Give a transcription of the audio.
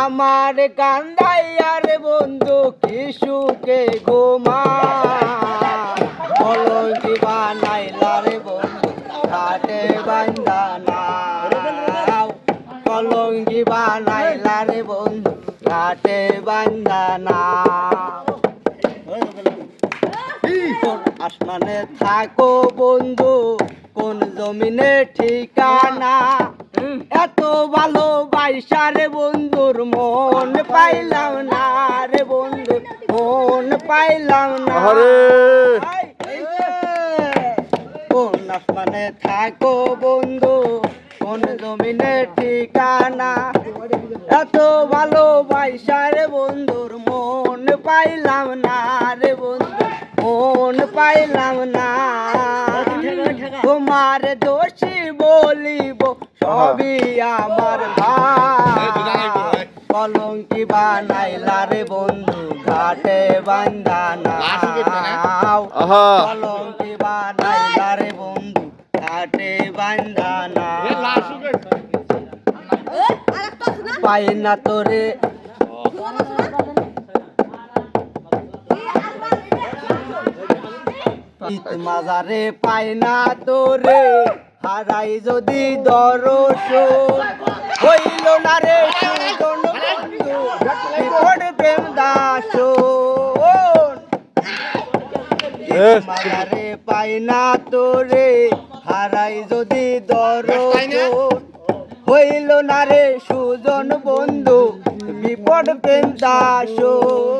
আমার কান্দাইয়ার বন্ধু কি সুখে ঘুমা কলঙ্কি বানাইলা রে বন্ধু ঘাটে বান্দানা কলঙ্কি বানাইলা রে বন্ধু ঘাটে বান্দানা আসমানে থাকো বন্ধু, কোন জমিনে ঠিকানা? এত ভালো বাইসারে বন্ধুর মন পাইলাম না রে বন্ধু মন পাইলাম না। কোন আসমানে থাকো বন্ধু কোন জমিনে ঠিকানা। এত ভালো বাইসারে বন্ধুর মন পাইলাম না রে বন্ধু মন পাইলাম না তোমার দোষী বলিব সবই আমার ভাই কলঙ্কি বানাইলা রে বন্ধু ঘাটে বান্দানা আহা। কলঙ্কি বানাইলা রে বন্ধু ঘাটে বান্দানা পাই না তোরে। মাজারে পাই না তোরে হারাই যদি দরশন হইল না রে সুজন বন্ধু বিপদ প্রেম ঈদ মাজারে পাই না তোরে হারাই যদি দরশন হইল না রে সুজন বন্ধু বিপদ প্রেম দাসন